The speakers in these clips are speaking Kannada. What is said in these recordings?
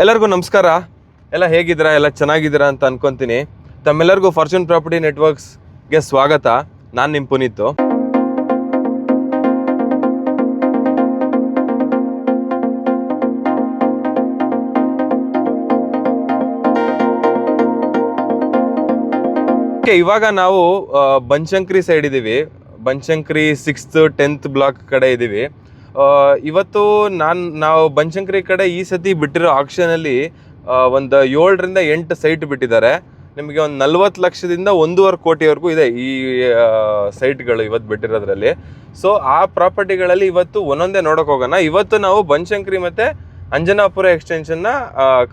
ಎಲ್ಲರಿಗೂ ನಮಸ್ಕಾರ. ಎಲ್ಲ ಹೇಗಿದ್ದೀರಾ? ಎಲ್ಲ ಚೆನ್ನಾಗಿದ್ದೀರಾ ಅಂತ ಅನ್ಕೊತೀನಿ. ತಮ್ಮೆಲ್ಲರಿಗೂ ಫಾರ್ಚೂನ್ ಪ್ರಾಪರ್ಟಿ ನೆಟ್ವರ್ಕ್ಸ್ಗೆ ಸ್ವಾಗತ. ನಾನು ನಿಮ್ಮ ಪುನೀತ್. ಓಕೆ ಇವಾಗ ನಾವು ಬನ್ಶಂಕ್ರಿ ಸೈಡ್ ಇದ್ದೀವಿ ಬನ್ಶಂಕ್ರಿ ಸಿಕ್ಸ್ತ್ ಟೆಂತ್ ಬ್ಲಾಕ್ ಕಡೆ ಇದ್ದೀವಿ ಇವತ್ತು ನಾನು, ನಾವು ಬನಶಂಕರಿ ಕಡೆ ಈ ಸತಿ ಬಿಟ್ಟಿರೋ ಆಕ್ಷನಲ್ಲಿ ಒಂದು ಏಳರಿಂದ ಎಂಟು ಸೈಟ್ ಬಿಟ್ಟಿದ್ದಾರೆ. ನಿಮಗೆ ಒಂದು ನಲ್ವತ್ತು ಲಕ್ಷದಿಂದ ಒಂದೂವರೆ ಕೋಟಿವರೆಗೂ ಇದೆ ಈ ಸೈಟ್ಗಳು ಇವತ್ತು ಬಿಟ್ಟಿರೋದ್ರಲ್ಲಿ. ಸೊ ಆ ಪ್ರಾಪರ್ಟಿಗಳಲ್ಲಿ ಇವತ್ತು ಒಂದೊಂದೇ ನೋಡೋಕೆ ಹೋಗೋಣ. ಇವತ್ತು ನಾವು ಬನಶಂಕರಿ ಮತ್ತು ಅಂಜನಾಪುರ ಎಕ್ಸ್ಟೆನ್ಷನ್ನ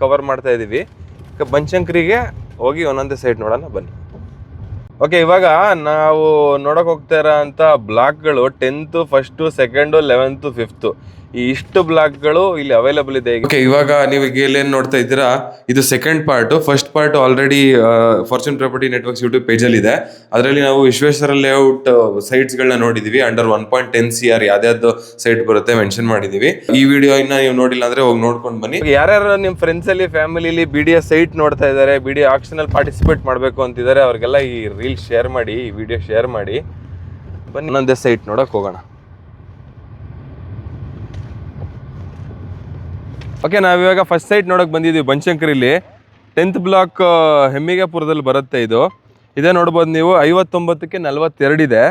ಕವರ್ ಮಾಡ್ತಾ ಇದ್ದೀವಿ ಬನಶಂಕರಿಗೆ ಹೋಗಿ ಒಂದೊಂದೇ ಸೈಟ್ ನೋಡೋಣ, ಬನ್ನಿ. ಓಕೆ ಇವಾಗ ನಾವು ನೋಡೋಕೆ ಹೋಗ್ತಾ ಇರೋ ಅಂಥ ಬ್ಲಾಕ್ಗಳು tenth first second eleventh fifth ಈ ಇಷ್ಟು ಬ್ಲಾಕ್ಗಳು ಇಲ್ಲಿ ಅವೈಲಬಲ್ ಇದೆ ಓಕೆ ಇವಾಗ ನೀವು ಈಗ ಇಲ್ಲೇನು ನೋಡ್ತಾ ಇದ್ದೀರಾ ಇದು second part first part already Fortune property networks YouTube ಪೇಜಲ್ಲಿ ಇದೆ. ಅದರಲ್ಲಿ ನಾವು ವಿಶ್ವೇಶ್ವರ ಲೇಔಟ್ ಸೈಟ್ಸ್ಗಳನ್ನ ನೋಡಿದೀವಿ. Under one point ten C R ಯಾವ್ದಾದ್ರು ಸೈಟ್ ಬರುತ್ತೆ ಮೆನ್ಷನ್ ಮಾಡಿದೀವಿ. ಈ ವಿಡಿಯೋ ಇನ್ನ ನೀವು ನೋಡಿಲ್ಲ ಅಂದ್ರೆ ಹೋಗಿ ನೋಡ್ಕೊಂಡು ಬನ್ನಿ. ಯಾರ್ಯಾರು ನಿಮ್ಮ ಫ್ರೆಂಡ್ಸ್ ಅಲ್ಲಿ ಫ್ಯಾಮಿಲಿಲಿ ಬಿ ಡಿ ಸೈಟ್ ನೋಡ್ತಾ ಇದ್ದಾರೆ ಬಿ ಡಿ ಆಕ್ಷನ್ ಅಲ್ಲಿ ಪಾರ್ಟಿಸಿಪೇಟ್ ಮಾಡಬೇಕು ಅಂತಿದ್ದಾರೆ ಅವ್ರಿಗೆಲ್ಲ ಈ ರೀಲ್ ಶೇರ್ ಮಾಡಿ ಈ ವಿಡಿಯೋ ಶೇರ್ ಮಾಡಿ. ಬನ್ನಿ ಒಂದೊಂದೇ ಸೈಟ್ ನೋಡಕ್ ಹೋಗೋಣ. ಓಕೆ ನಾವಿವಾಗ ಫಸ್ಟ್ ಸೈಟ್ ನೋಡೋಕೆ ಬಂದಿದ್ದೀವಿ ಬನಶಂಕರಿಲಿ ಟೆಂತ್ ಬ್ಲಾಕ್ ಹೆಮ್ಮಿಗೆಪುರದಲ್ಲಿ ಬರುತ್ತೆ ಇದು. ಇದೇ ನೋಡ್ಬೋದು ನೀವು, ಐವತ್ತೊಂಬತ್ತಕ್ಕೆ ನಲ್ವತ್ತೆರಡಿದೆ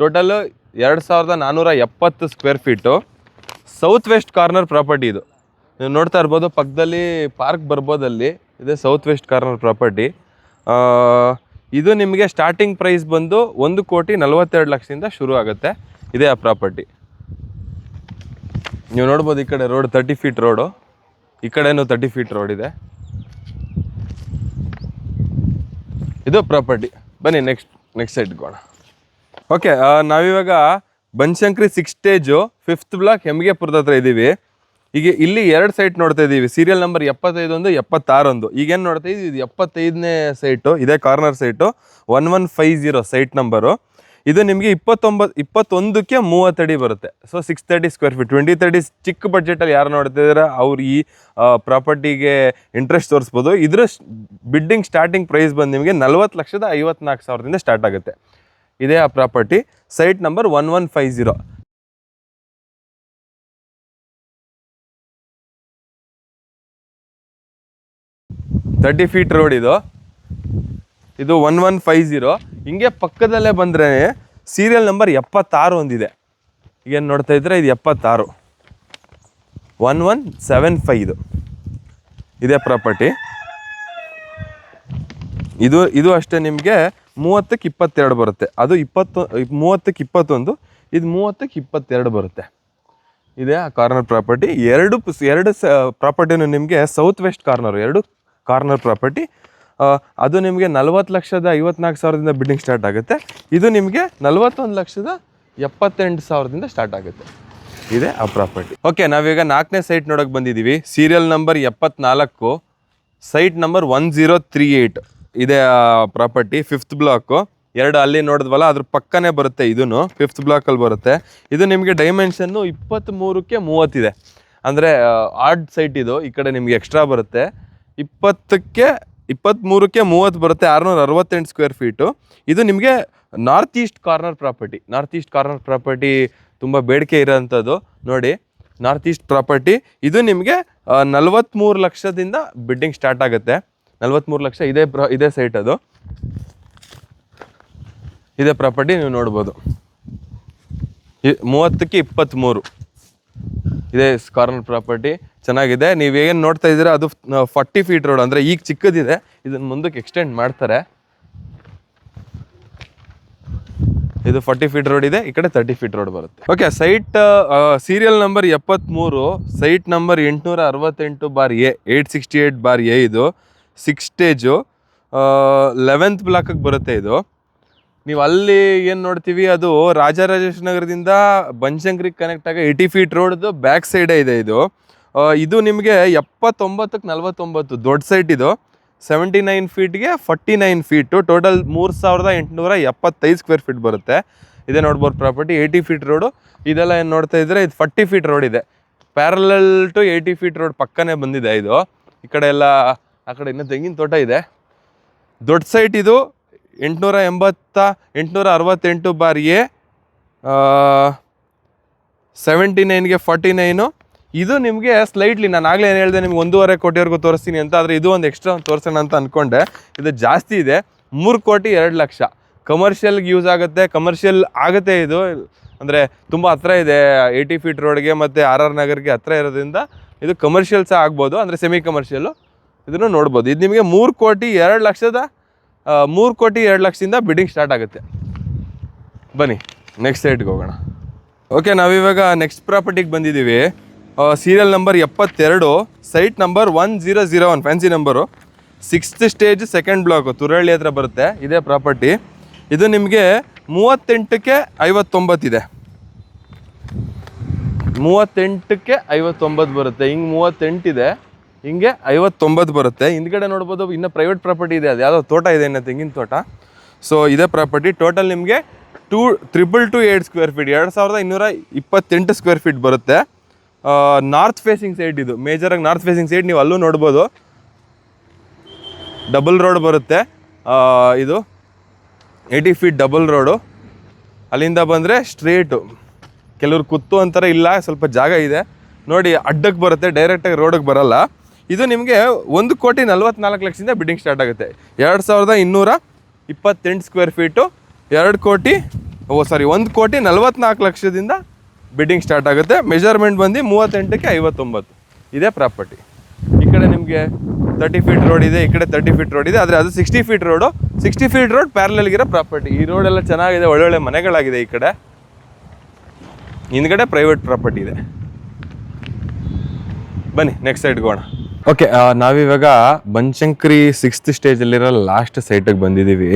ಟೋಟಲ್ ಎರಡು ಸಾವಿರದ ನಾನ್ನೂರ ಎಪ್ಪತ್ತು square feet south west corner property ಇದು. ನೀವು ನೋಡ್ತಾ ಇರ್ಬೋದು, ಪಕ್ಕದಲ್ಲಿ ಪಾರ್ಕ್ ಬರ್ಬೋದಲ್ಲಿ ಇದೆ ಸೌತ್ ವೆಸ್ಟ್ ಕಾರ್ನರ್ ಪ್ರಾಪರ್ಟಿ ಇದು ನಿಮಗೆ ಸ್ಟಾರ್ಟಿಂಗ್ ಪ್ರೈಸ್ ಬಂದು ಒಂದು ಕೋಟಿ ನಲ್ವತ್ತೆರಡು ಲಕ್ಷದಿಂದ ಶುರು ಆಗುತ್ತೆ. ಇದೇ ಆ ಪ್ರಾಪರ್ಟಿ ನೀವು ನೋಡ್ಬೋದು ಈ ಕಡೆ ರೋಡ್ ತರ್ಟಿ ಫೀಟ್ ರೋಡು ಈ ಕಡೆನೂ ತರ್ಟಿ ಫೀಟ್ ರೋಡ್ ಇದೆ. ಇದು ಪ್ರಾಪರ್ಟಿ ಬನ್ನಿ ನೆಕ್ಸ್ಟ್ ನೆಕ್ಸ್ಟ್ ಸೈಡ್ ಹೋಗೋಣ ಓಕೆ ನಾವಿವಾಗ Banashankari six stage fifth block ಹೆಮ್ಗೆಪುರದ ಹತ್ರ ಇದ್ದೀವಿ ಈಗ ಇಲ್ಲಿ ಎರಡು ಸೈಟ್ ನೋಡ್ತಾ ಇದ್ದೀವಿ ಸೀರಿಯಲ್ ನಂಬರ್ ಎಪ್ಪತ್ತೈದು ಒಂದು ಎಪ್ಪತ್ತಾರೊಂದು ಈಗೇನು ನೋಡ್ತಾ ಇದ್ದೀವಿ ಇದು ಎಪ್ಪತ್ತೈದನೇ ಸೈಟು ಇದೇ corner site one one five zero site number ಇದು ನಿಮಗೆ ಇಪ್ಪತ್ತೊಂಬತ್ತು ಇಪ್ಪತ್ತೊಂದಕ್ಕೆ ಮೂವತ್ತಡಿ ಬರುತ್ತೆ. So six thirty square feet twenty thirty ಚಿಕ್ಕ ಬಡ್ಜೆಟಲ್ಲಿ ಯಾರು ನೋಡ್ತಿದ್ದಾರೆ? ಅವ್ರು ಈ ಪ್ರಾಪರ್ಟಿಗೆ ಇಂಟ್ರೆಸ್ಟ್ ತೋರಿಸ್ಬೋದು. ಇದರ ಬಿಡ್ಡಿಂಗ್ ಸ್ಟಾರ್ಟಿಂಗ್ ಪ್ರೈಸ್ ಬಂದು ನಿಮಗೆ ನಲ್ವತ್ತು ಲಕ್ಷದ ಐವತ್ನಾಲ್ಕು ಸಾವಿರದಿಂದ ಸ್ಟಾರ್ಟ್ ಆಗುತ್ತೆ. ಇದೇ ಆ property site number one one five zero thirty feet road ಇದು. ಇದು ಒನ್ ಒನ್ ಫೈವ್ ಜೀರೋ ಹಿಂಗೆ ಪಕ್ಕದಲ್ಲೇ ಬಂದರೆ ಸೀರಿಯಲ್ ನಂಬರ್ ಎಪ್ಪತ್ತಾರು ಒಂದಿದೆ. ಈಗೇನು ನೋಡ್ತಾ ಇದ್ರೆ ಇದು ಎಪ್ಪತ್ತಾರು. ಒನ್ ಒನ್ ಸೆವೆನ್ ಫೈವ್ ಇದು. ಇದೇ ಪ್ರಾಪರ್ಟಿ ಇದು ಇದು ಅಷ್ಟೇ ನಿಮಗೆ ಮೂವತ್ತಕ್ಕೆ ಇಪ್ಪತ್ತೆರಡು ಬರುತ್ತೆ. ಅದು ಇಪ್ಪತ್ತು, ಮೂವತ್ತಕ್ಕೆ ಇಪ್ಪತ್ತೊಂದು, ಇದು ಮೂವತ್ತಕ್ಕೆ ಇಪ್ಪತ್ತೆರಡು ಬರುತ್ತೆ. ಇದೇ ಆ ಕಾರ್ನರ್ ಪ್ರಾಪರ್ಟಿ ಎರಡು ಎರಡು ಸ ಪ್ರಾಪರ್ಟಿನೂ ನಿಮಗೆ ಸೌತ್ ವೆಸ್ಟ್ ಕಾರ್ನರ್ ಎರಡು ಕಾರ್ನರ್ ಪ್ರಾಪರ್ಟಿ ಅದು ನಿಮಗೆ ನಲ್ವತ್ತು ಲಕ್ಷದ ಐವತ್ನಾಲ್ಕು ಸಾವಿರದಿಂದ ಬಿಲ್ಡಿಂಗ್ ಸ್ಟಾರ್ಟ್ ಆಗುತ್ತೆ. ಇದು ನಿಮಗೆ ನಲ್ವತ್ತೊಂದು ಲಕ್ಷದ ಎಪ್ಪತ್ತೆಂಟು ಸಾವಿರದಿಂದ ಸ್ಟಾರ್ಟ್ ಆಗುತ್ತೆ. ಇದೆ ಆ ಪ್ರಾಪರ್ಟಿ. ಓಕೆ ನಾವೀಗ ನಾಲ್ಕನೇ ಸೈಟ್ ನೋಡೋಕೆ ಬಂದಿದ್ದೀವಿ ಸೀರಿಯಲ್ ನಂಬರ್ ಎಪ್ಪತ್ನಾಲ್ಕು site number one zero three eight ಇದೆ ಪ್ರಾಪರ್ಟಿ ಫಿಫ್ತ್ ಬ್ಲಾಕು ಎರಡು ಅಲ್ಲಿ ನೋಡಿದ್ವಲ್ಲ, ಅದ್ರ ಪಕ್ಕನೇ ಬರುತ್ತೆ ಇದೂ ಫಿಫ್ತ್ ಬ್ಲಾಕಲ್ಲಿ ಬರುತ್ತೆ. ಇದು ನಿಮಗೆ ಡೈಮೆನ್ಷನ್ನು ಇಪ್ಪತ್ತ್ಮೂರಕ್ಕೆ ಮೂವತ್ತಿದೆ. ಅಂದರೆ ಆರ್ಡ್ ಸೈಟ್ ಇದು. ಈ ಕಡೆ ನಿಮಗೆ ಎಕ್ಸ್ಟ್ರಾ ಬರುತ್ತೆ. ಇಪ್ಪತ್ತಕ್ಕೆ ಇಪ್ಪತ್ತ್ಮೂರಕ್ಕೆ ಮೂವತ್ತು ಬರುತ್ತೆ, ಆರುನೂರ ಅರವತ್ತೆಂಟು ಸ್ಕ್ವೇರ್ ಫೀಟು ಇದು ನಿಮಗೆ north east corner property north east corner property ತುಂಬ ಬೇಡಿಕೆ ಇರೋಂಥದ್ದು. ನೋಡಿ ನಾರ್ತ್ ಈಸ್ಟ್ ಪ್ರಾಪರ್ಟಿ ಇದು ನಿಮಗೆ ನಲ್ವತ್ತ್ಮೂರು ಲಕ್ಷದಿಂದ ಬಿಡ್ಡಿಂಗ್ ಸ್ಟಾರ್ಟ್ ಆಗುತ್ತೆ. ನಲ್ವತ್ತ್ಮೂರು ಲಕ್ಷ ಇದೇ ಪ್ರ ಇದೇ ಸೈಟ್ ಅದು. ಇದೇ ಪ್ರಾಪರ್ಟಿ ನೀವು ನೋಡ್ಬೋದು. ಮೂವತ್ತಕ್ಕೆ ಇಪ್ಪತ್ತ್ಮೂರು ಇದೇ ಕಾರ್ನರ್ ಪ್ರಾಪರ್ಟಿ ಚೆನ್ನಾಗಿದೆ. ನೀವು ಏನು ನೋಡ್ತಾ ಇದ್ದೀರಾ, ಅದು ಫಾರ್ಟಿ ಫೀಟ್ ರೋಡ್ ಅಂದರೆ ಈಗ ಚಿಕ್ಕದಿದೆ. ಇದನ್ನು ಮುಂದಕ್ಕೆ ಎಕ್ಸ್ಟೆಂಡ್ ಮಾಡ್ತಾರೆ. ಇದು ಫಾರ್ಟಿ ಫೀಟ್ ರೋಡ್ ಇದೆ, ಈ ಕಡೆ ತರ್ಟಿ ಫೀಟ್ ರೋಡ್ ಬರುತ್ತೆ. ಓಕೆ ಸೈಟ್ ಸೀರಿಯಲ್ ನಂಬರ್ ಎಪ್ಪತ್ತ್ಮೂರು ಸೈಟ್ ನಂಬರ್ ಎಂಟುನೂರ ಅರವತ್ತೆಂಟು bar A eight sixty eight bar A ಇದು. ಸಿಕ್ಸ್ ಸ್ಟೇಜು ಲೆವೆಂತ್ ಬ್ಲಾಕಿಗೆ ಬರುತ್ತೆ ಇದು. ನೀವು ಅಲ್ಲಿ ಏನು ನೋಡ್ತೀವಿ, ಅದು ರಾಜರಾಜೇಶ್ವರ ನಗರದಿಂದ ಬಂಜಂಗ್ರಿಗೆ ಕನೆಕ್ಟ್ ಆಗಿ ಏಯ್ಟಿ ಫೀಟ್ ರೋಡ್ದು ಬ್ಯಾಕ್ ಸೈಡೇ ಇದೆ ಇದು. ಇದು ನಿಮಗೆ ಎಪ್ಪತ್ತೊಂಬತ್ತಕ್ಕೆ ನಲ್ವತ್ತೊಂಬತ್ತು, ದೊಡ್ಡ ಸೈಟ್ ಇದು. ಸೆವೆಂಟಿ ನೈನ್ ಫೀಟ್ಗೆ ಫಾರ್ಟಿ ನೈನ್ ಫೀಟು ಟೋಟಲ್ ಮೂರು ಸಾವಿರದ ಎಂಟುನೂರ ಎಪ್ಪತ್ತೈದು ಸ್ಕ್ವೇರ್ ಫೀಟ್ ಬರುತ್ತೆ. ಇದೇ ನೋಡ್ಬೋದು ಪ್ರಾಪರ್ಟಿ ಏಯ್ಟಿ ಫೀಟ್ ರೋಡು ಇದೆಲ್ಲ ಏನು ನೋಡ್ತಾ ಇದ್ರೆ, ಇದು ಫಾರ್ಟಿ ಫೀಟ್ ರೋಡ್ ಇದೆ. Parallel to eighty feet road ಪಕ್ಕನೇ ಬಂದಿದೆ ಇದು. ಈ ಕಡೆ ಎಲ್ಲ, ಆ ಕಡೆ ಇನ್ನೂ ತೆಂಗಿನ ತೋಟ ಇದೆ. ದೊಡ್ಡ ಸೈಟ್ ಇದು ಎಂಟುನೂರ ಎಂಬತ್ತ ಎಂಟುನೂರ ಅರವತ್ತೆಂಟು ಬಾರ್ ಸೆವೆಂಟಿ ನೈನ್ಗೆ ಫಾರ್ಟಿ ನೈನು ಇದು ನಿಮಗೆ ಸ್ಲೈಟ್ಲಿ ನಾನು ಆಗಲೇ ಏನು ಹೇಳಿದೆ, ನಿಮ್ಗೆ ಒಂದೂವರೆ ಕೋಟಿವರೆಗೂ ತೋರಿಸ್ತೀನಿ ಅಂತ, ಆದರೆ ಇದು ಒಂದು ಎಕ್ಸ್ಟ್ರಾ ತೋರಿಸೋಣ ಅಂತ ಅಂದ್ಕೊಂಡೆ ಇದು ಜಾಸ್ತಿ ಇದೆ. ಮೂರು ಕೋಟಿ ಎರಡು ಲಕ್ಷ. ಕಮರ್ಷಿಯಲ್ಗೆ ಯೂಸ್ ಆಗುತ್ತೆ. ಕಮರ್ಷಿಯಲ್ ಆಗುತ್ತೆ ಇದು. ಅಂದರೆ ತುಂಬ ಹತ್ರ ಇದೆ ಏಯ್ಟಿ ಫೀಟ್ ರೋಡ್ಗೆ ಮತ್ತು ಆರ್ ಆರ್ ನಗರ್ಗೆ ಹತ್ರ ಇರೋದ್ರಿಂದ ಇದು ಕಮರ್ಷಿಯಲ್ ಸಹ ಆಗ್ಬೋದು. ಅಂದರೆ ಸೆಮಿ ಕಮರ್ಷಿಯಲ್ಲು ಇದನ್ನು ನೋಡ್ಬೋದು. ಇದು ನಿಮಗೆ ಮೂರು ಕೋಟಿ ಎರಡು ಲಕ್ಷದ ಮೂರು ಕೋಟಿ ಎರಡು ಲಕ್ಷದಿಂದ ಬಿಡ್ಡಿಂಗ್ ಸ್ಟಾರ್ಟ್ ಆಗುತ್ತೆ. ಬನ್ನಿ ನೆಕ್ಸ್ಟ್ ಸೈಟ್ಗೆ ಹೋಗೋಣ. ಓಕೆ ನಾವಿವಾಗ ನೆಕ್ಸ್ಟ್ ಪ್ರಾಪರ್ಟಿಗೆ ಬಂದಿದ್ದೀವಿ. ಸೀರಿಯಲ್ ನಂಬರ್ ಎಪ್ಪತ್ತೆರಡು site number one zero zero one fancy number sixth stage second block Turahalli ಹತ್ರ ಬರುತ್ತೆ, ಇದೇ ಪ್ರಾಪರ್ಟಿ ಇದು ನಿಮಗೆ ಮೂವತ್ತೆಂಟಕ್ಕೆ ಐವತ್ತೊಂಬತ್ತಿದೆ ಮೂವತ್ತೆಂಟಕ್ಕೆ ಐವತ್ತೊಂಬತ್ತು ಬರುತ್ತೆ. ಹಿಂಗೆ ಮೂವತ್ತೆಂಟಿದೆ ಹಿಂಗೆ ಐವತ್ತೊಂಬತ್ತು ಬರುತ್ತೆ. ಹಿಂದ್ಗಡೆ ನೋಡ್ಬೋದು ಇನ್ನು ಪ್ರೈವೇಟ್ ಪ್ರಾಪರ್ಟಿ ಇದೆ. ಅದು ಯಾವುದೋ ತೋಟ ಇದೆ ಇನ್ನು ತೆಂಗಿನ ತೋಟ. ಸೊ ಇದೇ ಪ್ರಾಪರ್ಟಿ ಟೋಟಲ್ ನಿಮಗೆ two triple two eight square feet ಎರಡು ಸಾವಿರದ ಇನ್ನೂರ ಇಪ್ಪತ್ತೆಂಟು ಸ್ಕ್ವೇರ್ ಫೀಟ್ ಬರುತ್ತೆ. ನಾರ್ತ್ ಫೇಸಿಂಗ್ ಸೈಡ್ ಇದು. ಮೇಜರಾಗಿ ನಾರ್ತ್ ಫೇಸಿಂಗ್ ಸೈಡ್ ನೀವು ಅಲ್ಲೂ ನೋಡ್ಬೋದು. ಡಬಲ್ ರೋಡ್ ಬರುತ್ತೆ. ಇದು ಏಯ್ಟಿ ಫೀಟ್ ಡಬಲ್ ರೋಡು ಅಲ್ಲಿಂದ ಬಂದರೆ ಸ್ಟ್ರೇಟು ಕೆಲವ್ರು ಕುತ್ತು ಅಂತಾರೆ, ಇಲ್ಲ, ಸ್ವಲ್ಪ ಜಾಗ ಇದೆ. ನೋಡಿ, ಅಡ್ಡಕ್ಕೆ ಬರುತ್ತೆ ಡೈರೆಕ್ಟಾಗಿ ರೋಡಿಗೆ ಬರಲ್ಲ. ಇದು ನಿಮಗೆ ಒಂದು ಕೋಟಿ ನಲ್ವತ್ನಾಲ್ಕು ಲಕ್ಷದಿಂದ ಬಿಡ್ಡಿಂಗ್ ಸ್ಟಾರ್ಟ್ ಆಗುತ್ತೆ. ಎರಡು ಸಾವಿರದ ಇನ್ನೂರ ಇಪ್ಪತ್ತೆಂಟು ಸ್ಕ್ವೇರ್ ಫೀಟು ಎರಡು ಕೋಟಿ, ಓ ಸಾರಿ ಒಂದು ಕೋಟಿ ನಲ್ವತ್ನಾಲ್ಕು ಲಕ್ಷದಿಂದ ಬಿಡ್ಡಿಂಗ್ ಸ್ಟಾರ್ಟ್ ಆಗುತ್ತೆ. ಮೆಜರ್ಮೆಂಟ್ ಬಂದು ಮೂವತ್ತೆಂಟಕ್ಕೆ ಐವತ್ತೊಂಬತ್ತು. ಇದೇ ಪ್ರಾಪರ್ಟಿ ಈ ಕಡೆ ನಿಮಗೆ ತರ್ಟಿ ಫೀಟ್ ರೋಡ್ ಇದೆ, ಈ ಕಡೆ ತರ್ಟಿ ಫೀಟ್ ರೋಡ್ ಇದೆ, ಆದರೆ ಅದು sixty feet road sixty feet road ಪ್ಯಾರಲಲ್ಗಿರೋ property ಈ ರೋಡ್ ಎಲ್ಲ ಚೆನ್ನಾಗಿದೆ, ಒಳ್ಳೊಳ್ಳೆ ಮನೆಗಳಾಗಿದೆ ಈ ಕಡೆ. ಹಿಂದ್ಗಡೆ ಪ್ರೈವೇಟ್ ಪ್ರಾಪರ್ಟಿ ಇದೆ. ಬನ್ನಿ ನೆಕ್ಸ್ಟ್ ಸೈಡ್ಗೆ ಹೋಗೋಣ. ಓಕೆ ನಾವಿವಾಗ ಬನಶಂಕರಿ ಸಿಕ್ಸ್ತ್ ಸ್ಟೇಜಲ್ಲಿರೋ ಲಾಸ್ಟ್ ಸೈಟಿಗೆ ಬಂದಿದ್ದೀವಿ.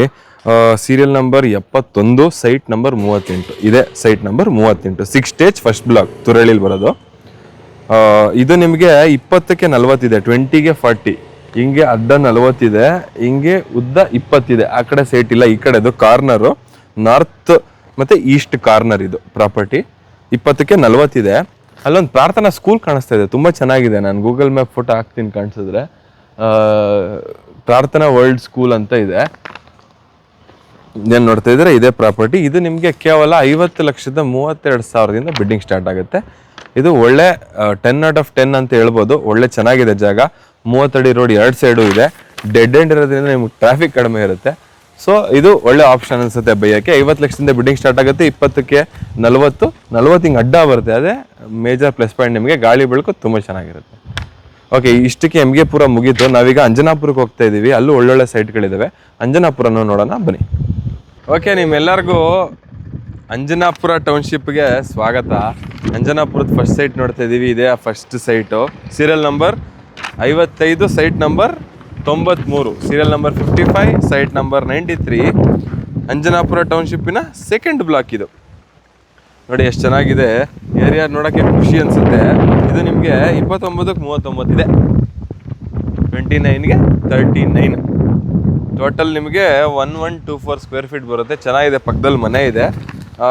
ಸೀರಿಯಲ್ ನಂಬರ್ ಎಪ್ಪತ್ತೊಂದು ಸೈಟ್ ನಂಬರ್ ಮೂವತ್ತೆಂಟು. ಇದೆ ಸೈಟ್ ನಂಬರ್ ಮೂವತ್ತೆಂಟು. ಸಿಕ್ಸ್ ಸ್ಟೇಜ್ ಫಸ್ಟ್ ಬ್ಲಾಕ್ ತುರಳಿಲಿ ಬರೋದು. ಇದು ನಿಮಗೆ ಇಪ್ಪತ್ತಕ್ಕೆ ನಲ್ವತ್ತಿದೆ ಟ್ವೆಂಟಿಗೆ ಫಾರ್ಟಿ ಹಿಂಗೆ ಅಡ್ಡ ನಲ್ವತ್ತಿದೆ, ಹಿಂಗೆ ಉದ್ದ ಇಪ್ಪತ್ತಿದೆ. ಆ ಕಡೆ ಸೈಟ್ ಇಲ್ಲ, ಈ ಕಡೆದು ಕಾರ್ನರು ನಾರ್ತ್ ಮತ್ತು ಈಸ್ಟ್ ಕಾರ್ನರ್ ಇದು ಪ್ರಾಪರ್ಟಿ ಇಪ್ಪತ್ತಕ್ಕೆ ನಲ್ವತ್ತಿದೆ. ಅಲ್ಲೊಂದು ಪ್ರಾರ್ಥನಾ ಸ್ಕೂಲ್ ಕಾಣಿಸ್ತಾ ಇದೆ, ತುಂಬ ಚೆನ್ನಾಗಿದೆ. ನಾನು ಗೂಗಲ್ ಮ್ಯಾಪ್ ಫೋಟೋ ಹಾಕ್ತೀನಿ ಕಾಣಿಸಿದ್ರೆ. ಪ್ರಾರ್ಥನಾ ವರ್ಲ್ಡ್ ಸ್ಕೂಲ್ ಅಂತ ಇದೆ. ಏನು ನೋಡ್ತಾ ಇದ್ರೆ ಇದೇ ಪ್ರಾಪರ್ಟಿ ಇದು ನಿಮಗೆ ಕೇವಲ ಐವತ್ತು ಲಕ್ಷದ ಮೂವತ್ತೆರಡು ಸಾವಿರದಿಂದ ಬಿಡ್ಡಿಂಗ್ ಸ್ಟಾರ್ಟ್ ಆಗುತ್ತೆ. ಇದು ಒಳ್ಳೆ ಟೆನ್ ಔಟ್ ಆಫ್ ಟೆನ್ ಅಂತ ಹೇಳ್ಬೋದು. ಒಳ್ಳೆ ಚೆನ್ನಾಗಿದೆ ಜಾಗ. ಮೂವತ್ತಡಿ ರೋಡ್ ಎರಡು ಸೈಡು ಇದೆ. ಡೆಡ್ ಎಂಡ್ ಇರೋದ್ರಿಂದ ನಿಮ್ಗೆ ಟ್ರಾಫಿಕ್ ಕಡಿಮೆ ಇರುತ್ತೆ. ಸೊ ಇದು ಒಳ್ಳೆ ಆಪ್ಷನ್ ಅನ್ಸುತ್ತೆ ಬೈಯಕ್ಕೆ ಐವತ್ತು ಲಕ್ಷದಿಂದ ಬಿಡ್ಡಿಂಗ್ ಸ್ಟಾರ್ಟ್ ಆಗುತ್ತೆ. ಇಪ್ಪತ್ತಕ್ಕೆ ನಲವತ್ತು. ನಲವತ್ತು ಹಿಂಗೆ ಅಡ್ಡ ಬರುತ್ತೆ. ಅದೇ ಮೇಜರ್ ಪ್ಲಸ್ ಪಾಯಿಂಟ್ ನಿಮಗೆ ಗಾಳಿ ಬೆಳಕು ತುಂಬ ಚೆನ್ನಾಗಿರುತ್ತೆ. ಓಕೆ ಇಷ್ಟಕ್ಕೆ ಎಂ ಪೂರ ಪುರ ಮುಗೀತು. ನಾವೀಗ ಅಂಜನಾಪುರಕ್ಕೆ ಹೋಗ್ತಾ ಇದ್ದೀವಿ ಅಲ್ಲೂ ಒಳ್ಳೊಳ್ಳೆ ಸೈಟ್ಗಳಿದ್ದಾವೆ ಅಂಜನಾಪುರನೂ ನೋಡೋಣ. ಬನ್ನಿ. ಓಕೆ ನಿಮ್ಮೆಲ್ಲರಿಗೂ ಅಂಜನಾಪುರ ಟೌನ್ಶಿಪ್ಗೆ ಸ್ವಾಗತ. ಅಂಜನಾಪುರದ ಫಸ್ಟ್ ಸೈಟ್ ನೋಡ್ತಾ ಇದ್ದೀವಿ ಇದೇ ಫಸ್ಟ್ ಸೈಟು ಸೀರಿಯಲ್ ನಂಬರ್ ಐವತ್ತೈದು ಸೈಟ್ ನಂಬರ್ ತೊಂಬತ್ತ್ಮೂರು serial number fifty five site number ninety three Anjanapura ಟೌನ್ಶಿಪ್ಪಿನ second block ಇದು. ನೋಡಿ ಎಷ್ಟು ಚೆನ್ನಾಗಿದೆ. ಏರಿಯಾ ನೋಡೋಕ್ಕೆ ಖುಷಿ ಅನಿಸುತ್ತೆ. ಇದು ನಿಮಗೆ ಇಪ್ಪತ್ತೊಂಬತ್ತಕ್ಕೆ ಮೂವತ್ತೊಂಬತ್ತಿದೆ ಟ್ವೆಂಟಿ ನೈನ್ಗೆ ತರ್ಟಿ ನೈನ್ ಟೋಟಲ್ ನಿಮಗೆ one one two four square feet ಬರುತ್ತೆ. ಚೆನ್ನಾಗಿದೆ. ಪಕ್ಕದಲ್ಲಿ ಮನೆ ಇದೆ. ಆ,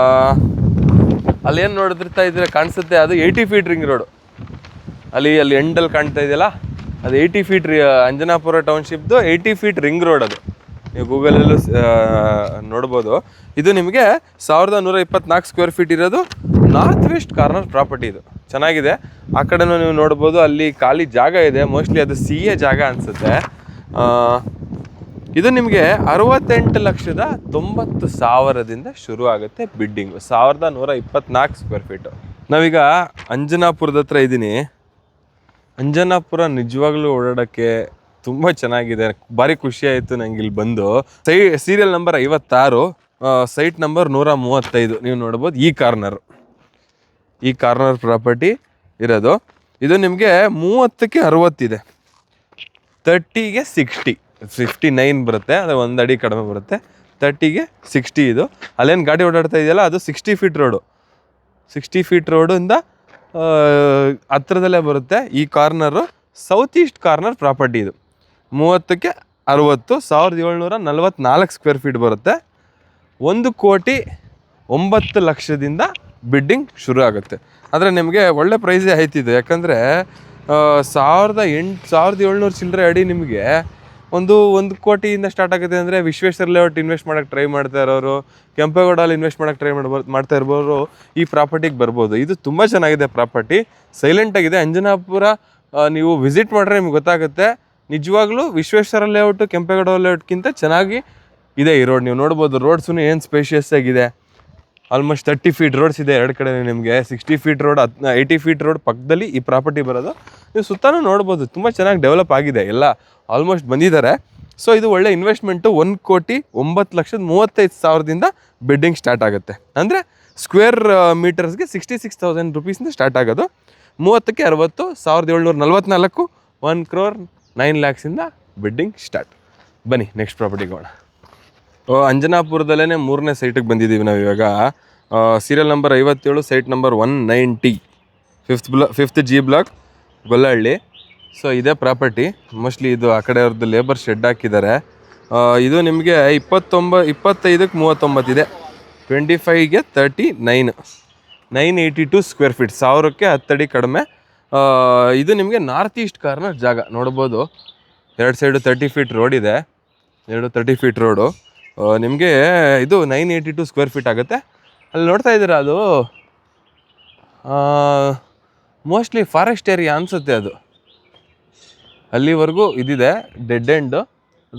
ಅಲ್ಲೇನು ನೋಡಿದ್ರಿತಾ ಇದ್ರೆ ಕಾಣಿಸುತ್ತೆ. ಅದು ಏಯ್ಟಿ ಫೀಟ್ ರಿಂಗ್ ರೋಡು ಅಲ್ಲಿ ಅಲ್ಲಿ ಎಂಡಲ್ಲಿ ಕಾಣ್ತಾ ಇದೆಯಲ್ಲ? ಅದು ಏಯ್ಟಿ ಫೀಟ್ ರಿ ಅಂಜನಾಪುರ ಟೌನ್ಶಿಪ್ದು ಏಯ್ಟಿ ಫೀಟ್ ರಿಂಗ್ ರೋಡ್ ಅದು. ನೀವು ಗೂಗಲಲ್ಲೂ ನೋಡ್ಬೋದು. ಇದು ನಿಮಗೆ ಸಾವಿರದ ನೂರ ಇಪ್ಪತ್ನಾಲ್ಕು ಸ್ಕ್ವೇರ್ ಫೀಟ್ ಇರೋದು ನಾರ್ತ್ ವೆಸ್ಟ್ ಕಾರ್ನರ್ ಪ್ರಾಪರ್ಟಿ ಇದು. ಚೆನ್ನಾಗಿದೆ. ಆ ಕಡೆನೂ ನೀವು ನೋಡ್ಬೋದು, ಅಲ್ಲಿ ಖಾಲಿ ಜಾಗ ಇದೆ. ಮೋಸ್ಟ್ಲಿ ಅದು ಸಿ ಎ ಜಾಗ ಅನಿಸುತ್ತೆ. ಇದು ನಿಮಗೆ ಅರವತ್ತೆಂಟು ಲಕ್ಷದ ತೊಂಬತ್ತು ಸಾವಿರದಿಂದ ಶುರು ಆಗುತ್ತೆ ಬಿಡ್ಡಿಂಗು ಸಾವಿರದ ನೂರ ಇಪ್ಪತ್ನಾಲ್ಕು ಸ್ಕ್ವೇರ್ ಫೀಟು ನಾವೀಗ ಅಂಜನಾಪುರದ ಹತ್ರ ಇದ್ದೀನಿ ಅಂಜನಾಪುರ ನಿಜವಾಗ್ಲೂ ಓಡಾಡೋಕ್ಕೆ ತುಂಬ ಚೆನ್ನಾಗಿದೆ. ಭಾರಿ ಖುಷಿ ಆಯಿತು ನಂಗೆ ಇಲ್ಲಿ ಬಂದು. ಸೈ ಸೀರಿಯಲ್ ನಂಬರ್ ಐವತ್ತಾರು ಸೈಟ್ ನಂಬರ್ ನೂರ ಮೂವತ್ತೈದು. ನೀವು ನೋಡ್ಬೋದು ಈ ಕಾರ್ನರ್ ಈ ಕಾರ್ನರ್ ಪ್ರಾಪರ್ಟಿ ಇರೋದು. ಇದು ನಿಮಗೆ ಮೂವತ್ತಕ್ಕೆ ಅರವತ್ತಿದೆ. ತರ್ಟಿಗೆ ಸಿಕ್ಸ್ಟಿ ಫಿಫ್ಟಿ ನೈನ್ ಬರುತ್ತೆ, ಅದು ಒಂದು ಅಡಿ ಕಡಿಮೆ ಬರುತ್ತೆ. ತರ್ಟಿಗೆ ಸಿಕ್ಸ್ಟಿ ಇದು. ಅಲ್ಲೇನು ಗಾಡಿ ಓಡಾಡ್ತಾ ಇದೆಯಲ್ಲ, ಅದು sixty feet road sixty feet ರೋಡಿಂದ ಹತ್ರದಲ್ಲೇ ಬರುತ್ತೆ. ಈ corner south east corner property ಇದು. ಮೂವತ್ತಕ್ಕೆ ಅರವತ್ತು, ಸಾವಿರದ ಏಳ್ನೂರ ನಲ್ವತ್ನಾಲ್ಕು ಸ್ಕ್ವೇರ್ ಫೀಟ್ ಬರುತ್ತೆ. ಒಂದು ಕೋಟಿ ಒಂಬತ್ತು ಲಕ್ಷದಿಂದ ಬಿಡ್ಡಿಂಗ್ ಶುರು ಆಗುತ್ತೆ. ಆದರೆ ನಿಮಗೆ ಒಳ್ಳೆ ಪ್ರೈಸೇ ಆಯ್ತಿದೆ. ಯಾಕಂದರೆ ಸಾವಿರದ ಎಂಟು, ಸಾವಿರದ ಏಳ್ನೂರು ಚಿಲ್ಲರೆ ಅಡಿ ನಿಮಗೆ ಒಂದು ಒಂದು ಕೋಟಿಯಿಂದ ಸ್ಟಾರ್ಟ್ ಆಗುತ್ತೆ ಅಂದರೆ ವಿಶ್ವೇಶ್ವರ ಲೇಔಟ್ ಇನ್ವೆಸ್ಟ್ ಮಾಡೋಕೆ ಟ್ರೈ ಮಾಡ್ತಾ ಇರೋರು ಕೆಂಪೇಗೌಡಲ್ಲಿ ಇನ್ವೆಸ್ಟ್ ಮಾಡೋಕೆ ಟ್ರೈ ಮಾಡ್ಬೋದು ಮಾಡ್ತಾ ಇರ್ಬೋದು ಈ ಪ್ರಾಪರ್ಟಿಗೆ ಬರ್ಬೋದು. ಇದು ತುಂಬ ಚೆನ್ನಾಗಿದೆ ಪ್ರಾಪರ್ಟಿ ಸೈಲೆಂಟಾಗಿದೆ ಅಂಜನಾಪುರ ಆ, ನೀವು ವಿಸಿಟ್ ಮಾಡಿದ್ರೆ ನಿಮ್ಗೆ ಗೊತ್ತಾಗುತ್ತೆ. ನಿಜವಾಗ್ಲೂ ವಿಶ್ವೇಶ್ವರ ಲೇಔಟು ಕೆಂಪೇಗೌಡ ಲೇಔಟ್ಗಿಂತ ಚೆನ್ನಾಗಿ ಇದೆ ಈ ರೋಡ್ ನೀವು ನೋಡ್ಬೋದು ರೋಡ್ಸು ಏನು ಸ್ಪೇಷಿಯಸ್ ಆಗಿದೆ. ಆಲ್ಮೋಸ್ಟ್ ತರ್ಟಿ ಫೀಟ್ ರೋಡ್ಸ್ ಇದೆ ಎರಡು ಕಡೆ ನಿಮಗೆ. ಸಿಕ್ಸ್ಟಿ ಫೀಟ್ ರೋಡ್ ಹತ್ತು ಏಯ್ಟಿ ಫೀಟ್ ರೋಡ್ ಪಕ್ಕದಲ್ಲಿ ಈ ಪ್ರಾಪರ್ಟಿ ಬರೋದು. ನೀವು ಸುತ್ತಾನು ನೋಡ್ಬೋದು ತುಂಬ ಚೆನ್ನಾಗಿ ಡೆವಲಪ್ ಆಗಿದೆ ಎಲ್ಲ. ಆಲ್ಮೋಸ್ಟ್ ಬಂದಿದ್ದಾರೆ. ಸೊ ಇದು ಒಳ್ಳೆ ಇನ್ವೆಸ್ಟ್ಮೆಂಟು ಒಂದು ಕೋಟಿ ಒಂಬತ್ತು ಲಕ್ಷದ ಮೂವತ್ತೈದು ಸಾವಿರದಿಂದ ಬಿಡ್ಡಿಂಗ್ ಸ್ಟಾರ್ಟ್ ಆಗುತ್ತೆ. ಅಂದರೆ ಸ್ಕ್ವೇರ್ ಮೀಟರ್ಸ್ಗೆ ಸಿಕ್ಸ್ಟಿ ಸಿಕ್ಸ್ ತೌಸಂಡ್ ರುಪೀಸಿಂದ ಸ್ಟಾರ್ಟ್ ಆಗೋದು. ಮೂವತ್ತಕ್ಕೆ ಅರವತ್ತು ಸಾವಿರದ ಏಳ್ನೂರ ನಲ್ವತ್ನಾಲ್ಕು ಒನ್ ಕ್ರೋರ್ ನೈನ್ ಲ್ಯಾಕ್ಸಿಂದ ಬಿಡ್ಡಿಂಗ್ ಸ್ಟಾರ್ಟ್ ಬನ್ನಿ ನೆಕ್ಸ್ಟ್ ಪ್ರಾಪರ್ಟಿಗೆ ಹೋಗೋಣ. ಓ, ಅಂಜನಾಪುರದಲ್ಲೇ ಮೂರನೇ ಸೈಟಿಗೆ ಬಂದಿದ್ದೀವಿ ನಾವು ಇವಾಗ. ಸೀರಿಯಲ್ ನಂಬರ್ ಐವತ್ತೇಳು site number one ninety fifth blah fifth G block Gollahalli. So ಇದೇ ಪ್ರಾಪರ್ಟಿ ಮೋಸ್ಟ್ಲಿ ಇದು ಆ ಕಡೆ ಅವ್ರದ್ದು ಲೇಬರ್ ಶೆಡ್ ಹಾಕಿದ್ದಾರೆ. ಇದು ನಿಮಗೆ ಇಪ್ಪತ್ತೊಂಬ, ಇಪ್ಪತ್ತೈದಕ್ಕೆ ಮೂವತ್ತೊಂಬತ್ತಿದೆ twenty ಫೈವ್ಗೆ thirty nine nine eighty two square feet ಸಾವಿರಕ್ಕೆ ಹತ್ತಡಿ ಕಡಿಮೆ. ಇದು ನಿಮಗೆ ನಾರ್ತ್ ಈಸ್ಟ್ ಕಾರ್ನರ್ ಜಾಗ. ನೋಡ್ಬೋದು. ಎರಡು ಸೈಡು ತರ್ಟಿ ಫೀಟ್ ರೋಡ್ ಇದೆ. ಎರಡು ತರ್ಟಿ ಫೀಟ್ ರೋಡು ನಿಮಗೆ ಇದು nine eighty two square feet ಆಗುತ್ತೆ. ಅಲ್ಲಿ ನೋಡ್ತಾ ಇದ್ದೀರಾ ಅದು? ಮೋಸ್ಟ್ಲಿ ಫಾರೆಸ್ಟ್ ಏರಿಯಾ ಅನಿಸುತ್ತೆ ಅದು. ಅಲ್ಲಿವರೆಗೂ ಇದಿದೆ dead end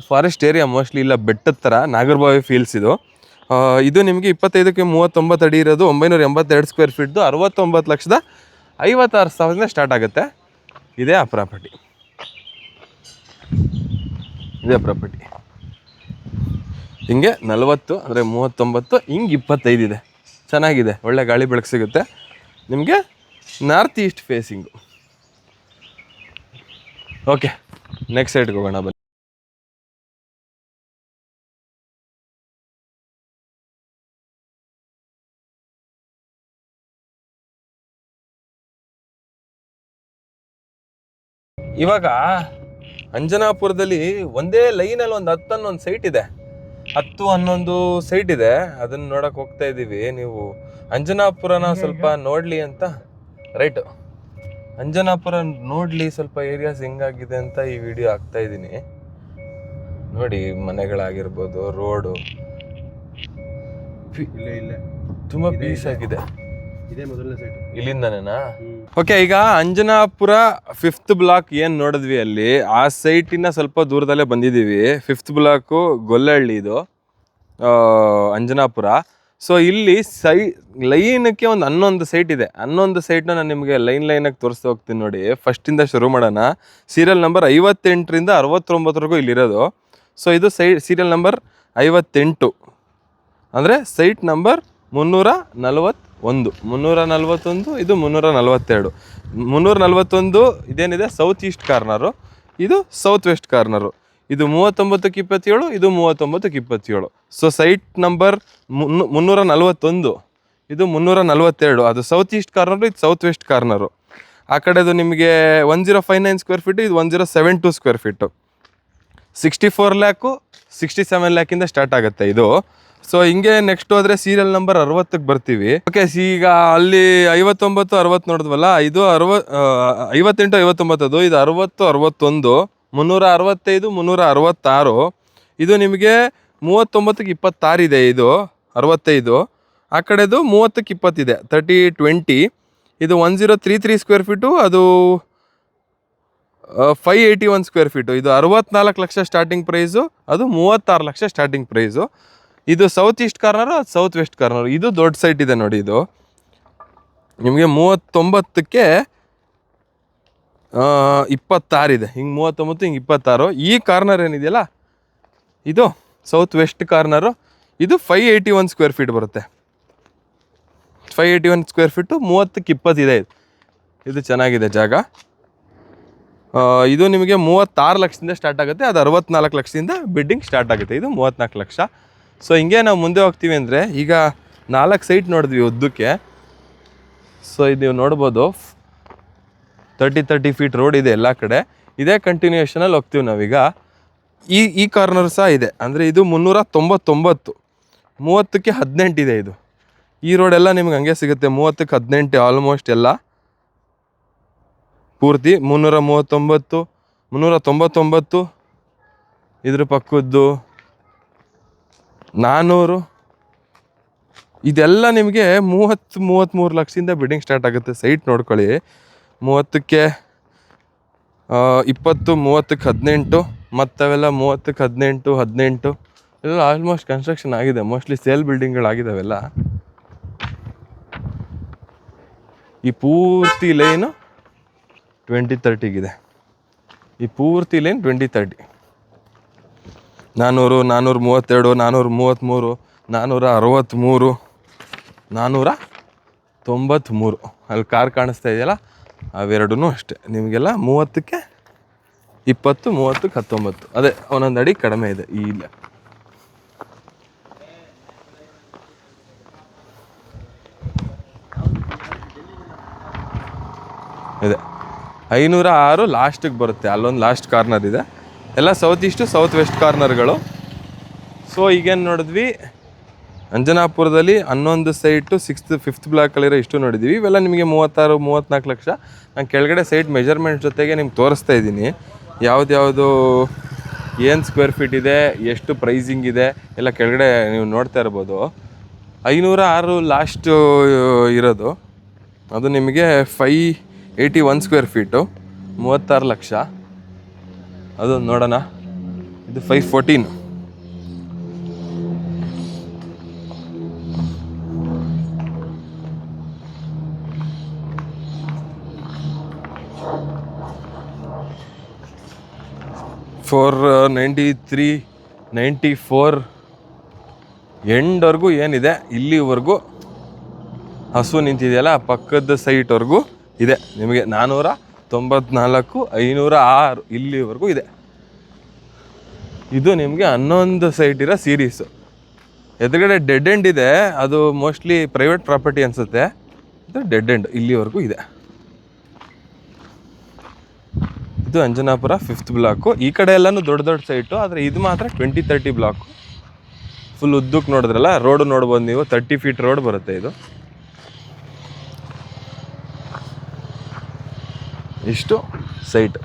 forest area mostly ಇಲ್ಲ, ಬೆಟ್ಟದ ಥರ ನಾಗರಬಾವಿ ಫೀಲ್ಸ್ ಇದು. ಇದು ನಿಮಗೆ ಇಪ್ಪತ್ತೈದಕ್ಕೆ ಮೂವತ್ತೊಂಬತ್ತು ಅಡಿ ಇರೋದು, ಒಂಬೈನೂರ ಎಂಬತ್ತೆರಡು ಸ್ಕ್ವೇರ್ ಫೀಟ್ದು ಅರವತ್ತೊಂಬತ್ತು ಲಕ್ಷದ ಐವತ್ತಾರು ಸಾವಿರದಿಂದ ಸ್ಟಾರ್ಟ್ ಆಗುತ್ತೆ. ಇದೇ ಆ ಪ್ರಾಪರ್ಟಿ ಇದೇ ಪ್ರಾಪರ್ಟಿ ಹಿಂಗೆ ನಲವತ್ತು ಅಂದರೆ ಮೂವತ್ತೊಂಬತ್ತು, ಹಿಂಗೆ ಇಪ್ಪತ್ತೈದು ಇದೆ. ಚೆನ್ನಾಗಿದೆ, ಒಳ್ಳೆ ಗಾಳಿ ಬೆಳಕು ಸಿಗುತ್ತೆ. ನಿಮಗೆ north east facing okay next ಸೈಡ್ಗೆ ಹೋಗೋಣ ಬನ್ನಿ. ಇವಾಗ ಅಂಜನಾಪುರದಲ್ಲಿ ಒಂದೇ ಲೈನಲ್ಲಿ ಒಂದು ಹತ್ತು ಅನ್ನೊಂದು ಸೈಟ್ ಇದೆ. ಹತ್ತು ಹನ್ನೊಂದು ಸೈಟ್ ಇದೆ. ಅದನ್ನ ನೋಡಕ್ ಹೋಗ್ತಾ ಇದೀವಿ. ನೀವು ಅಂಜನಾಪುರನ ಸ್ವಲ್ಪ ನೋಡ್ಲಿ ಅಂತ. ರೈಟ್ ಅಂಜನಾಪುರ ನೋಡ್ಲಿ ಸ್ವಲ್ಪ ಏರಿಯಾಸ್ ಹೆಂಗಾಗಿದೆ ಅಂತ ಈ ವಿಡಿಯೋ ಹಾಕ್ತಾ ಇದ್ದೀನಿ. ನೋಡಿ ಮನೆಗಳಾಗಿರ್ಬೋದು ರೋಡು ಇಲ್ಲೇ ಇಲ್ಲೇ. ತುಂಬಾ ಪೀಸ್ ಆಗಿದೆ. ಇದೇ ಮೊದಲನೇ ಸೈಟ್ ಇಲ್ಲಿಂದನೇನಾ? ಓಕೆ ಈಗ ಅಂಜನಾಪುರ ಫಿಫ್ತ್ ಬ್ಲಾಕ್ ಏನು ನೋಡಿದ್ವಿ ಅಲ್ಲಿ? ಆ ಸೈಟಿನ ಸ್ವಲ್ಪ ದೂರದಲ್ಲೇ ಬಂದಿದ್ದೀವಿ. ಫಿಫ್ತ್ ಬ್ಲಾಕು ಗೊಲ್ಲಹಳ್ಳಿ ಇದು. ಅಂಜನಾಪುರ. ಸೊ ಇಲ್ಲಿ ಸೈ, ಲೈನಕ್ಕೆ ಒಂದು ಹನ್ನೊಂದು ಸೈಟ್ ಇದೆ. ಹನ್ನೊಂದು ಸೈಟ್ನ ನಾನು ನಿಮಗೆ ಲೈನ್ ಲೈನಾಗಿ ತೋರಿಸ್ತಾ ಹೋಗ್ತೀನಿ ನೋಡಿ. ಫಸ್ಟಿಂದ ಶುರು ಮಾಡೋಣ. ಸೀರಿಯಲ್ ನಂಬರ್ ಐವತ್ತೆಂಟರಿಂದ ಅರವತ್ತೊಂಬತ್ತರೆಗೂ ಇಲ್ಲಿರೋದು. ಸೊ ಇದು ಸೈ ಸೀರಿಯಲ್ ನಂಬರ್ ಐವತ್ತೆಂಟು. ಅಂದರೆ ಸೈಟ್ ನಂಬರ್ ಮುನ್ನೂರ ನಲವತ್ತೊಂದು. ಮುನ್ನೂರ ನಲವತ್ತೊಂದು, ಇದು ಮುನ್ನೂರ ನಲವತ್ತೆರಡು. ಮುನ್ನೂರ ನಲವತ್ತೊಂದು ಇದೇನಿದೆ? ಸೌತ್ ಈಸ್ಟ್ ಕಾರ್ನರು ಇದು ಸೌತ್ ವೆಸ್ಟ್ ಕಾರ್ನರು ಇದು ಮೂವತ್ತೊಂಬತ್ತಕ್ಕೆ ಇಪ್ಪತ್ತೇಳು, ಇದು ಮೂವತ್ತೊಂಬತ್ತಕ್ಕೆ ಇಪ್ಪತ್ತೇಳು. ಸೊ ಸೈಟ್ ನಂಬರ್ ಮುನ್ನೂ ಮುನ್ನೂರ ನಲವತ್ತೊಂದು, ಇದು ಮುನ್ನೂರ ನಲವತ್ತೆರಡು. ಅದು ಸೌತ್ ಈಸ್ಟ್ ಕಾರ್ನರು ಇದು ಸೌತ್ ವೆಸ್ಟ್ ಕಾರ್ನರು ಆ ಕಡೆದು ನಿಮಗೆ one zero five nine square feet ಇದು one zero seven two square feet sixty four lakh sixty seven ಲ್ಯಾಕಿಂದ start ಆಗುತ್ತೆ ಇದು. ಸೊ ಹಿಂಗೆ ನೆಕ್ಸ್ಟ್ ಹೋದರೆ ಸೀರಿಯಲ್ ನಂಬರ್ ಅರವತ್ತಕ್ಕೆ ಬರ್ತೀವಿ. ಓಕೆ ಈಗ ಅಲ್ಲಿ ಐವತ್ತೊಂಬತ್ತು, ಅರವತ್ತು ನೋಡಿದ್ವಲ್ಲ, ಇದು ಅರವತ್ ಐವತ್ತೆಂಟು ಐವತ್ತೊಂಬತ್ತು ಅದು ಇದು ಅರವತ್ತು, ಅರವತ್ತೊಂದು. ಮುನ್ನೂರ ಅರವತ್ತೈದು ಮುನ್ನೂರ ಅರವತ್ತಾರು ಇದು ನಿಮಗೆ ಮೂವತ್ತೊಂಬತ್ತಕ್ಕೆ ಇಪ್ಪತ್ತಾರು ಇದೆ ಅರವತ್ತೈದು. ಆ ಕಡೆದು ಮೂವತ್ತಕ್ಕೆ ಇಪ್ಪತ್ತಿದೆ ತರ್ಟಿ ಟ್ವೆಂಟಿ ಇದು one zero three three square feet ಅದು five eighty one square feet ಇದು ಅರವತ್ನಾಲ್ಕು ಲಕ್ಷ ಸ್ಟಾರ್ಟಿಂಗ್ ಪ್ರೈಸು ಅದು ಮೂವತ್ತಾರು ಲಕ್ಷ ಸ್ಟಾರ್ಟಿಂಗ್ ಪ್ರೈಸು ಇದು ಸೌತ್ ಈಸ್ಟ್ ಕಾರ್ನರ್ ಅದು ಸೌತ್ ವೆಸ್ಟ್ ಕಾರ್ನರ್ ಇದು ದೊಡ್ಡ ಸೈಟ್ ಇದೆ ನೋಡಿ ಇದು. ನಿಮಗೆ ಮೂವತ್ತೊಂಬತ್ತಕ್ಕೆ ಇಪ್ಪತ್ತಾರಿದೆ ಹಿಂಗೆ ಮೂವತ್ತೊಂಬತ್ತು, ಹಿಂಗೆ ಇಪ್ಪತ್ತಾರು. ಈ ಕಾರ್ನರ್ ಏನಿದೆಯಲ್ಲ? ಇದು ಸೌತ್ ವೆಸ್ಟ್ ಕಾರ್ನರು. ಇದು five eighty one square feet ಬರುತ್ತೆ. Five eighty one square feet ಮೂವತ್ತಕ್ಕೆ ಇಪ್ಪತ್ತಿದೆ ಇದು. ಇದು ಚೆನ್ನಾಗಿದೆ ಜಾಗ. ಇದು ನಿಮಗೆ ಮೂವತ್ತಾರು ಲಕ್ಷದಿಂದ ಸ್ಟಾರ್ಟ್ ಆಗುತ್ತೆ. ಅದು ಅರವತ್ನಾಲ್ಕು ಲಕ್ಷದಿಂದ ಬಿಡ್ಡಿಂಗ್ ಸ್ಟಾರ್ಟ್ ಆಗುತ್ತೆ. ಇದು ಮೂವತ್ತ್ನಾಲ್ಕು ಲಕ್ಷ. ಸೊ ಹಿಂಗೆ ನಾವು ಮುಂದೆ ಹೋಗ್ತೀವಿ ಅಂದರೆ ಈಗ ನಾಲ್ಕು ಸೈಟ್ ನೋಡಿದ್ವಿ ಉದ್ದಕ್ಕೆ. ಸೊ ಇದು ನೀವು ನೋಡ್ಬೋದು. ತರ್ಟಿ ತರ್ಟಿ ಫೀಟ್ ರೋಡ್ ಇದೆ ಎಲ್ಲ ಕಡೆ. ಇದೇ ಕಂಟಿನ್ಯೂಷನಲ್ಲಿ ಹೋಗ್ತೀವಿ ನಾವೀಗ. ಈ ಈ ಕಾರ್ನರ್ ಸಹ ಇದೆ. ಅಂದರೆ ಇದು ಮುನ್ನೂರ ತೊಂಬತ್ತೊಂಬತ್ತು. ಮೂವತ್ತಕ್ಕೆ ಹದಿನೆಂಟಿದೆ ಇದು ಈ ರೋಡೆಲ್ಲ ನಿಮ್ಗೆ ಹಂಗೆ ಸಿಗುತ್ತೆ. ಮೂವತ್ತಕ್ಕೆ ಹದಿನೆಂಟು ಆಲ್ಮೋಸ್ಟ್ ಎಲ್ಲ. ಪೂರ್ತಿ ಮುನ್ನೂರ ಮೂವತ್ತೊಂಬತ್ತು, ಮುನ್ನೂರ ತೊಂಬತ್ತೊಂಬತ್ತು. ಇದ್ರ ಪಕ್ಕದ್ದು ನಾನ್ನೂರು ಇದೆಲ್ಲ ನಿಮಗೆ ಮೂವತ್ತು ಮೂವತ್ತ್ಮೂರು ಲಕ್ಷದಿಂದ ಬಿಲ್ಡಿಂಗ್ ಸ್ಟಾರ್ಟ್ ಆಗುತ್ತೆ. ಸೈಟ್ ನೋಡ್ಕೊಳ್ಳಿ. ಮೂವತ್ತಕ್ಕೆ ಇಪ್ಪತ್ತು, ಮೂವತ್ತಕ್ಕೆ ಹದಿನೆಂಟು, ಮತ್ತವೆಲ್ಲ ಮೂವತ್ತಕ್ಕೆ ಹದಿನೆಂಟು ಹದಿನೆಂಟು, ಎಲ್ಲ ಆಲ್ಮೋಸ್ಟ್ ಕನ್ಸ್ಟ್ರಕ್ಷನ್ ಆಗಿದೆ. ಮೋಸ್ಟ್ಲಿ ಸೇಲ್ ಬಿಲ್ಡಿಂಗ್ಗಳಾಗಿದ್ದಾವೆಲ್ಲ ಈ ಪೂರ್ತಿ ಲೈನು ಟ್ವೆಂಟಿ ತರ್ಟಿಗಿದೆ ಈ ಪೂರ್ತಿ ಲೈನ್ ಟ್ವೆಂಟಿ ತರ್ಟಿ ನಾನ್ನೂರು ನಾನ್ನೂರ ಮೂವತ್ತೆರಡು ನಾನ್ನೂರ ಮೂವತ್ತ್ಮೂರು ನಾನ್ನೂರ ಅರವತ್ತ್ಮೂರು ನಾನ್ನೂರ ತೊಂಬತ್ತ್ಮೂರು. ಅಲ್ಲಿ ಕಾರ್ ಕಾಣಿಸ್ತಾ ಇದೆಯಲ್ಲ? ಅವೆರಡೂ ಅಷ್ಟೇ. ನಿಮಗೆಲ್ಲ ಮೂವತ್ತಕ್ಕೆ ಇಪ್ಪತ್ತು, ಮೂವತ್ತಕ್ಕೆ ಹತ್ತೊಂಬತ್ತು. ಅದೇ, ಒಂದೊಂದು ಅಡಿ ಕಡಿಮೆ ಇದೆ, ಈ ಇಲ್ಲ. ಇದೆ. ಐನೂರ ಆರು ಲಾಸ್ಟಿಗೆ ಬರುತ್ತೆ, ಅಲ್ಲೊಂದು ಲಾಸ್ಟ್ ಕಾರ್ನರ್ ಇದೆ. ಎಲ್ಲ ಸೌತ್ ಈಸ್ಟು ಸೌತ್ ವೆಸ್ಟ್ ಕಾರ್ನರ್ಗಳು ಸೊ ಈಗೇನು ನೋಡಿದ್ವಿ? ಅಂಜನಾಪುರದಲ್ಲಿ ಹನ್ನೊಂದು ಸೈಟು ಸಿಕ್ಸ್ತ್ ಫಿಫ್ತ್ ಬ್ಲಾಕಲ್ಲಿರೋ ಇಷ್ಟು ನೋಡಿದ್ದೀವಿ ಇವೆಲ್ಲ ನಿಮಗೆ ಮೂವತ್ತಾರು ಮೂವತ್ತ್ನಾಲ್ಕು ಲಕ್ಷ. ನಾನು ಕೆಳಗಡೆ ಸೈಟ್ ಮೆಜರ್ಮೆಂಟ್ ಜೊತೆಗೆ ನಿಮ್ಗೆ ತೋರಿಸ್ತಾ ಇದ್ದೀನಿ. ಯಾವ್ದ್ಯಾವುದು ಏನು ಸ್ಕ್ವೇರ್ ಫೀಟ್ ಇದೆ, ಎಷ್ಟು ಪ್ರೈಸಿಂಗ್ ಇದೆ, ಎಲ್ಲ ಕೆಳಗಡೆ ನೀವು ನೋಡ್ತಾ ಇರ್ಬೋದು. ಐನೂರ ಆರು ಲಾಸ್ಟು ಇರೋದು. ಅದು ನಿಮಗೆ five eighty one square feet ಮೂವತ್ತಾರು ಲಕ್ಷ. ಅದು ನೋಡೋಣ. ಇದು five fourteen four ninety three ninety four ಎಂಡ್ವರೆಗೂ ಏನಿದೆ, ಇಲ್ಲಿವರೆಗೂ ಹಸು ನಿಂತಿದೆಯಲ್ಲ ಪಕ್ಕದ ಸೈಟ್ವರೆಗೂ ಇದೆ. ನಿಮಗೆ ನಾನ್ನೂರ ತೊಂಬತ್ನಾಲ್ಕು, ಐನೂರ ಆರು ಇಲ್ಲಿವರೆಗೂ ಇದೆ. ಇದು ನಿಮಗೆ ಹನ್ನೊಂದು ಸೈಟ್ ಇರೋ ಸೀರೀಸು ಎದುರುಗಡೆ ಡೆಡ್ ಎಂಡ್ ಇದೆ. ಅದು ಮೋಸ್ಟ್ಲಿ ಪ್ರೈವೇಟ್ ಪ್ರಾಪರ್ಟಿ ಅನಿಸುತ್ತೆ. ಇದು ಡೆಡ್ ಎಂಡ್ ಇಲ್ಲಿವರೆಗೂ ಇದೆ. ಇದು ಅಂಜನಾಪುರ ಫಿಫ್ತ್ ಬ್ಲಾಕು ಈ ಕಡೆ ಎಲ್ಲನೂ ದೊಡ್ಡ ದೊಡ್ಡ ಸೈಟು ಆದರೆ ಇದು ಮಾತ್ರ ಟ್ವೆಂಟಿ ತರ್ಟಿ ಬ್ಲಾಕು ಫುಲ್ ಉದ್ದಕ್ಕೆ ನೋಡಿದ್ರಲ್ಲ ರೋಡ್ ನೋಡ್ಬೋದು ನೀವು ತರ್ಟಿ ಫೀಟ್ ರೋಡ್ ಬರುತ್ತೆ ಇದು. ಇಷ್ಟು ಸೈಟ್